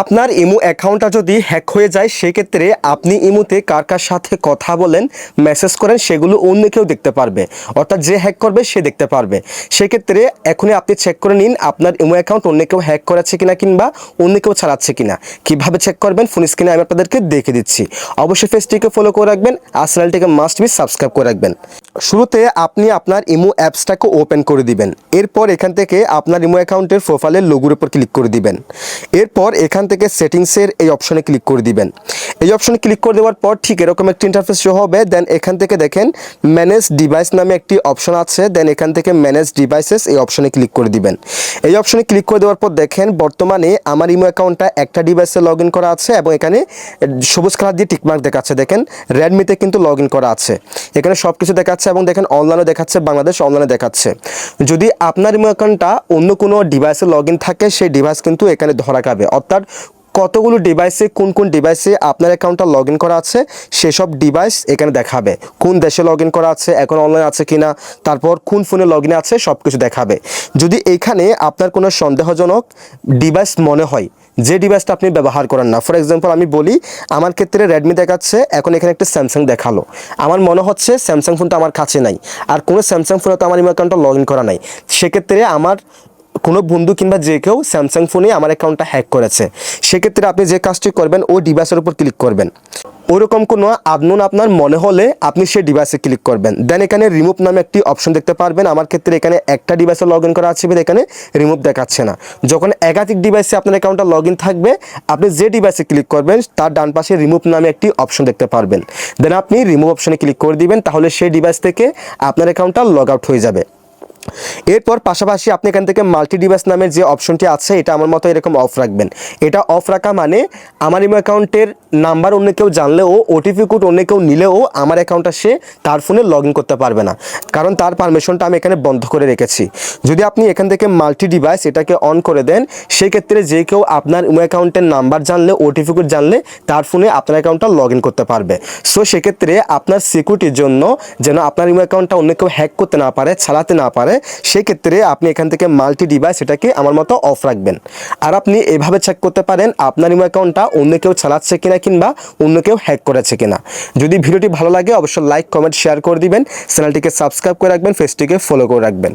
আপনার ইমো অ্যাকাউন্টটা যদি হ্যাক হয়ে যায়, সেক্ষেত্রে আপনি ইমোতে কার কার সাথে কথা বলেন, মেসেজ করেন, সেগুলো অন্য কেউ দেখতে পারবে। অর্থাৎ যে হ্যাক করবে, সে দেখতে পারবে। সেক্ষেত্রে এখনই আপনি চেক করে নিন, আপনার ইমো অ্যাকাউন্ট অন্য কেউ হ্যাক করেছে কিনা কিংবা অন্য কেউ চালাচ্ছে কিনা। কীভাবে চেক করবেন ফোন স্ক্রিনে আমি আপনাদেরকে দেখে দিচ্ছি। অবশ্যই ফেসটিকে ফলো করে রাখবেন, আর চ্যানেলটিকে মাস্ট বি সাবস্ক্রাইব করে রাখবেন। শুরুতে আপনি আপনার ইমো অ্যাপসটাকে ওপেন করে দিবেন। এরপর এখান থেকে আপনার ইমো অ্যাকাউন্টের প্রোফাইলের লোগোর উপর ক্লিক করে দিবেন। এরপর এখান থেকে সেটিংসের এই অপশনে ক্লিক করে দিবেন। এই অপশনে ক্লিক করে দেওয়ার পর ঠিক এরকম একটি ইন্টারফেস শো হবে। দেন এখান থেকে দেখেন ম্যানেজ ডিভাইস নামে একটি অপশন আছে। দেন এখান থেকে ম্যানেজ ডিভাইসেস এই অপশনে ক্লিক করে দিবেন। এই অপশনে ক্লিক করে দেওয়ার পর দেখেন বর্তমানে আমার ইমো অ্যাকাউন্টটা একটা ডিভাইসে লগ ইন করা আছে এবং এখানে সবুজ কালার দিয়ে টিকমার্ক দেখাচ্ছে। দেখেন রেডমিতে কিন্তু লগ ইন করা আছে। এখানে সব কিছু দেখাচ্ছে এবং দেখেন অনলাইনে দেখাচ্ছে, বাংলাদেশ অনলাইনে দেখাচ্ছে। যদি আপনার ইমো অ্যাকাউন্টটা অন্য কোনো ডিভাইসে লগ ইন থাকে, সেই ডিভাইস কিন্তু এখানে ধরা খাবে। অর্থাৎ কতগুলো ডিভাইসে কোন কোন ডিভাইসে আপনার অ্যাকাউন্টটা লগ ইন করা আছে, সেসব ডিভাইস এখানে দেখাবে। কোন দেশে লগ করা আছে, এখন অনলাইন আছে কি না তারপর কোন ফোনে লগ আছে সব কিছু দেখাবে। যদি এখানে আপনার কোনো সন্দেহজনক ডিভাইস মনে হয়, যে ডিভাইসটা আপনি ব্যবহার করেন না ফর এক্সাম্পল আমি বলি, আমার ক্ষেত্রে রেডমি দেখাচ্ছে, এখন এখানে একটা স্যামসাং দেখাল। আমার মনে হচ্ছে স্যামসাং ফোনটা আমার কাছে নাই, আর কোনো স্যামসাং ফোনে তো আমার ইমেল অ্যাকাউন্টটা লগ ইন করা নাই। সেক্ষেত্রে আমার কোনো বন্ধু কিংবা যে কেউ স্যামসাং ফোনে আমার অ্যাকাউন্টটা হ্যাক করেছে। সেক্ষেত্রে আপনি যে কাজটি করবেন, ওই ডিভাইসের উপর ক্লিক করবেন। ওরকম কোনো আদনুন আপনার মনে হলে আপনি সেই ডিভাইসে ক্লিক করবেন। দেন এখানে রিমুভ নামে একটি অপশন দেখতে পারবেন। আমার ক্ষেত্রে এখানে একটা ডিভাইসে লগ ইন করা আছে এখানে রিমুভ দেখাচ্ছে না। যখন একাধিক ডিভাইসে আপনার অ্যাকাউন্টটা লগ ইন থাকবে, আপনি যে ডিভাইসে ক্লিক করবেন, তার ডান পাশে রিমুভ নামে একটি অপশন দেখতে পারবেন। দেন আপনি রিমুভ অপশনে ক্লিক করে দিবেন, তাহলে সেই ডিভাইস থেকে আপনার অ্যাকাউন্টটা লগ আউট হয়ে যাবে। এরপর পাশাপাশি আপনি এখান থেকে মাল্টি ডিভাইস নামের যে অপশনটি আছে, এটা আমার মতো এরকম অফ রাখবেন। এটা অফ রাখা মানে আমার ইমো অ্যাকাউন্টের নাম্বার অন্য কেউ জানলেও ওটিপি কোড অন্য কেউ নিলেও আমার অ্যাকাউন্টটা সে তার ফোনে লগ করতে পারবে না। কারণ তার পারমিশনটা আমি এখানে বন্ধ করে রেখেছি। যদি আপনি এখান থেকে মাল্টি ডিভাইস এটাকে অন করে দেন সেই ক্ষেত্রে যে কেউ আপনার ইমো অ্যাকাউন্টের নাম্বার জানলে ওটিপি কোড জানলে, তার ফোনে আপনার অ্যাকাউন্টটা লগ করতে পারবে। সো সেক্ষেত্রে আপনার সিকিউরিটির জন্য যেন আপনার ইমো অ্যাকাউন্টটা অন্য কেউ হ্যাক করতে না পারে চালাতে না পারে সেক্ষেত্রে আপনি এখান থেকে মাল্টি ডিভাইস এটাকে আমার মতো অফ রাখবেন। আর আপনি এভাবে চেক করতে পারেন, আপনার ইমো অ্যাকাউন্টটা অন্য কেউ চালাচ্ছে কিনা কিংবা অন্য কেউ হ্যাক করেছে কিনা। যদি ভিডিওটি ভালো লাগে, অবশ্যই লাইক কমেন্ট শেয়ার করে দিবেন। চ্যানেলটিকে সাবস্ক্রাইব করে রাখবেন ফেসটিকে ফলো করে রাখবেন।